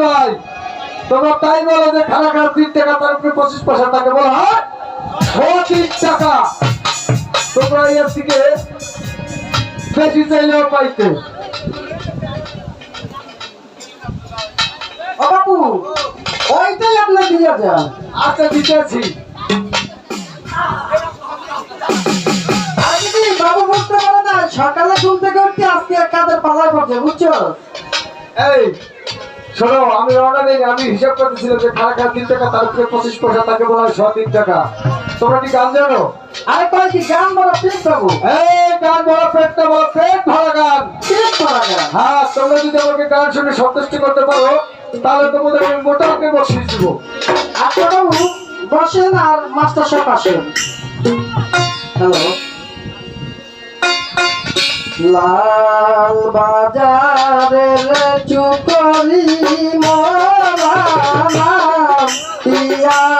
ভাই তোমরা তাই বলো যে পঁচিশ পয়সা হয়? টাকা তোমরা বাবু ওইটাই আপনার যান আচ্ছা দিতেছি না, সকালে ঘুম থেকে আজকে এক কাদের পালায় পড়ছে বুঝছ? এই শোনো আমি রওনা নেই আমি হিসাব করতেছিলাম যে খানা খাওয়ার তিন টাকা তার উপরে পঁচিশ পয়সা তাকে বলা হয় ছ তিন টাকা। তোমরা কি গান জানো? আরে কয় কি গান বড় প্লিজ বাবু এই গান বড় পেটটা বড় পেট ভরা গান। ঠিক করা যায় হ্যাঁ তোমরা যদি আমাকে গান শুনে সন্তুষ্ট করতে পারো তাহলে তোমাদের আমি মোটা অঙ্কের বসিয়ে দেবো। বাবু বসেন আর মাস্টার সাহেব আসেন। হ্যালো। লাল বাজারের চুকরি মোরা তিয়া